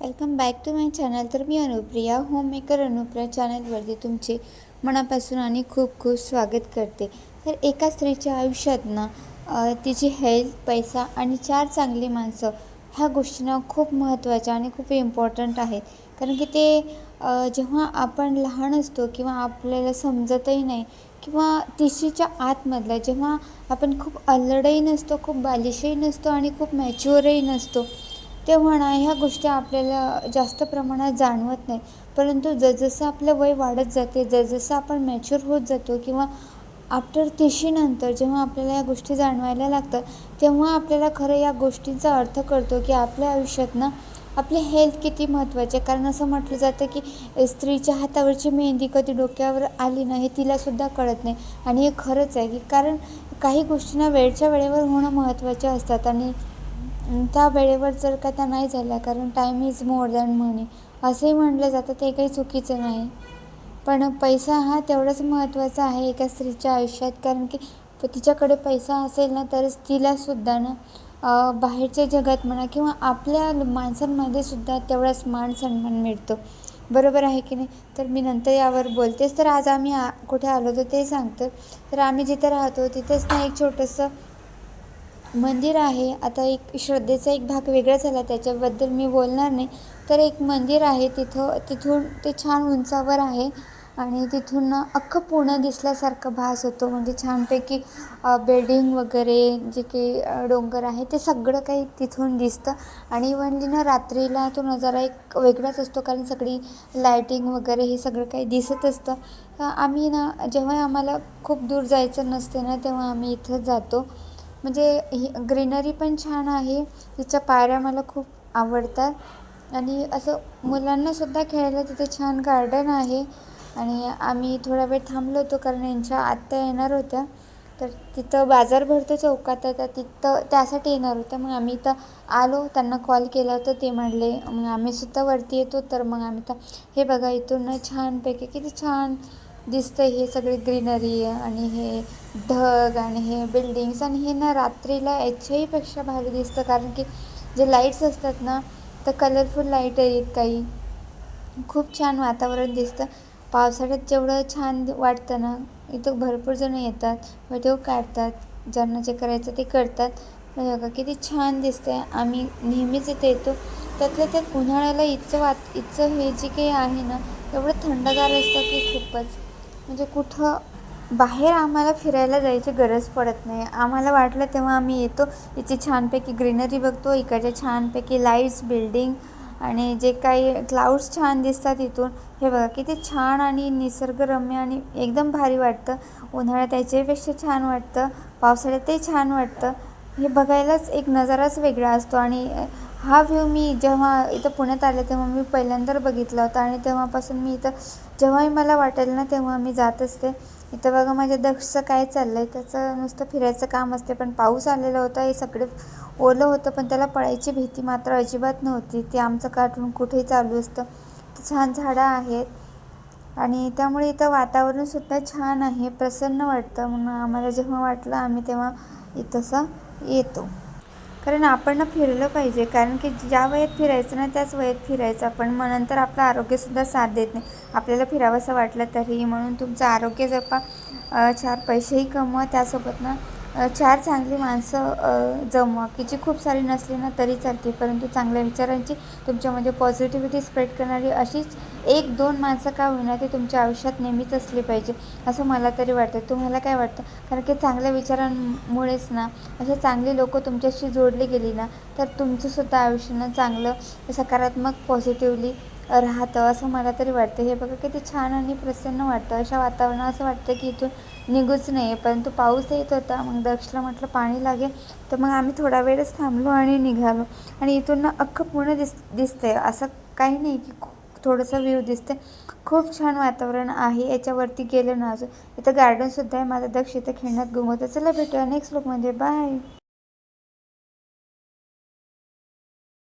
Welcome back to my channel. तर मी Anupriya homemaker Anupriya चॅनलवरती तुमचे मनापासून आणि खूप खूप स्वागत करते. तर एका स्त्रीच्या आयुष्यात ना तिची हेल्थ पैसा आणि चार चांगली माणसं ह्या गोष्टींना खूप महत्त्वाच्या आणि खूप इम्पॉर्टंट आहेत. कारण की ते जेव्हा आपण लहान असतो किंवा आपल्याला समजतही नाही किंवा तिशीच्या आतमधल्या जेव्हा आपण खूप अल्लडही नसतो खूप बालिशही नसतो आणि खूप मॅच्युअरही नसतो तेव्हा ना ह्या गोष्टी आपल्याला जास्त प्रमाणात जाणवत नाही. परंतु जसजसं आपलं वय वाढत जाते जसजसं आपण मॅच्युअर होत जातो किंवा आफ्टर तिशीनंतर जेव्हा आपल्याला या गोष्टी जाणवायला लागतात तेव्हा आपल्याला खरं या गोष्टींचा अर्थ कळतो की आपल्या आयुष्यात ना आपली हेल्थ किती महत्त्वाची आहे. कारण असं म्हटलं जातं की स्त्रीच्या हातावरची मेहंदी कधी डोक्यावर आली ना हे तिलासुद्धा कळत नाही. आणि हे खरंच आहे की कारण काही गोष्टींना वेळच्या वेळेवर होणं महत्त्वाच्या असतात आणि त्या वेळेवर जर का त्या नाही झाल्या कारण time is more than money असंही म्हटलं जातं ते काही चुकीचं नाही. पण पैसा हा तेवढाच महत्त्वाचा आहे एका स्त्रीच्या आयुष्यात कारण की तिच्याकडे पैसा असेल ना तरच तिलासुद्धा ना बाहेरच्या जगात म्हणा किंवा आपल्या माणसांमध्ये सुद्धा तेवढाच मान सन्मान मिळतो. बरोबर आहे की नाही? तर मी नंतर यावर बोलतेच. तर आज आम्ही आ कुठे आलो होतो ते सांगतो. तर आम्ही जिथे राहतो तिथेच ना एक छोटंसं मंदिर आहे. आता एक श्रद्धेचा एक भाग वेगळा झाला त्याच्याबद्दल मी बोलणार नाही. तर एक मंदिर आहे तिथं तिथून ते छान उंचावर आहे आणि तिथून अख्खं पुणं दिसल्यासारखं भास होतो. म्हणजे छानपैकी बिल्डिंग वगैरे जे काही डोंगर आहे ते सगळं काही तिथून दिसतं. आणि इव्हनली ना रात्रीला तो नजारा एक वेगळाच असतो कारण सगळी लायटिंग वगैरे हे सगळं काही दिसत असतं. आम्ही ना जेव्हा आम्हाला खूप दूर जायचं नसते ना तेव्हा आम्ही इथं जातो. म्हणजे ही ग्रीनरी पण छान आहे. तिच्या पायऱ्या मला खूप आवडतात. आणि असं मुलांनासुद्धा खेळायला तिथे छान गार्डन आहे. आणि आम्ही थोडा वेळ थांबलो होतो कारण यांच्या आत्या येणार होत्या. तर तिथं बाजार भरतो चौकात. तर तिथं त्यासाठी येणार होत्या. मग आम्ही इथं आलो. त्यांना कॉल केला होता. ते म्हणले मग आम्हीसुद्धा वरती येतो. तर मग आम्ही तर हे बघा इथून छानपैकी किती छान दिसतं हे सगळे ग्रीनरी आणि हे ढग आणि हे बिल्डिंग्स आणि हे ना रात्रीला याच्याहीपेक्षा भारी दिसतं. कारण की जे लाईट्स असतात ना तर कलरफुल लाइट आहेत काही. खूप छान वातावरण दिसतं. पावसाळ्यात जेवढं छान वाटतं ना इथं भरपूर जण येतात व्हिडिओ काढतात ज्यांना जे करायचं ते करतात. बघा किती छान दिसतंय. आम्ही नेहमीच इथे येतो. त्यातल्या त्यात उन्हाळ्याला इथचं वात इथचं हे जे काही आहे ना एवढं थंडगार असतं की खूपच. म्हणजे कुठं बाहेर आम्हाला फिरायला जायची गरज पडत नाही. आम्हाला वाटलं तेव्हा आम्ही येतो. इथे छानपैकी ग्रीनरी बघतो. इकडचे छानपैकी लाईट्स बिल्डिंग आणि जे काही क्लाउड्स छान दिसतात इथून. हे बघा किती छान आणि निसर्गरम्य आणि एकदम भारी वाटतं. उन्हाळ्यात त्याच्यापेक्षा छान वाटतं. पावसाळ्यात ते छान वाटतं. हे बघायलाच एक नजाराच वेगळा असतो आणि हा व्ह्यू मी जेव्हा इथं पुण्यात आले तेव्हा मी पहिल्यांदा बघितला होता आणि तेव्हापासून मी इथं जेव्हाही मला वाटेल ना तेव्हा मी जात असते. इथं बघा माझ्या दक्षचं काय चाललं आहे त्याचं नुसतं फिरायचं काम असते पण पाऊस आलेला होता हे सगळे ओलं होतं पण त्याला पळायची भीती मात्र अजिबात नव्हती. ते आमचं कार्टून कुठेही चालू असतं. छान झाडं आहेत आणि त्यामुळे इथं वातावरणसुद्धा छान आहे प्रसन्न वाटतं. म्हणून आम्हाला जेव्हा वाटलं आम्ही तेव्हा इथंसं येतो. कारण आपण ना फिरलं पाहिजे. कारण की ज्या वयात फिरायचं ना त्याच वयात फिरायचं. पण मग नंतर आपलं आरोग्यसुद्धा साथ देत नाही. आपल्याला फिरावंसं वाटलं तरी म्हणून तुमचं आरोग्य जपा. चार पैसेही कमवा. त्यासोबत ना चार चांगली माणसं जमवा. की जी खूप सारी नसली ना तरी चालते परंतु चांगल्या विचारांची तुमच्यामध्ये पॉझिटिव्हिटी स्प्रेड करणारी अशीच एक दोन माणसं का होईना ते तुमच्या आयुष्यात नेहमीच असली पाहिजे. असं मला तरी वाटतं. तुम्हाला काय वाटतं? कारण की चांगल्या विचारांमुळेच ना असे चांगली लोक तुमच्याशी जोडली गेली ना तर तुमचंसुद्धा आयुष्य ना चांगलं सकारात्मक पॉझिटिव्हली राहतं. असं मला तरी वाटतं. हे बघा किती छान आणि प्रसन्न वाटतं. अशा वातावरणात असं वाटतं की इथून निघूच नाही. परंतु पाऊस येत होता. मग दक्षला म्हटलं पाणी लागेल. तर मग आम्ही थोडा वेळच थांबलो आणि निघालो. आणि इथून ना अख्खं पूर्ण दिस दिसतंय. असं काही नाही की खूप थोडंसं व्ह्यू दिसते खूप छान वातावरण आहे. याच्यावरती गेलं ना अजून. इथं गार्डनसुद्धा आहे. माझा दक्ष इथं खेळण्यात गुमवतं चला भेटूया नेक्स्ट लुकमध्ये बाय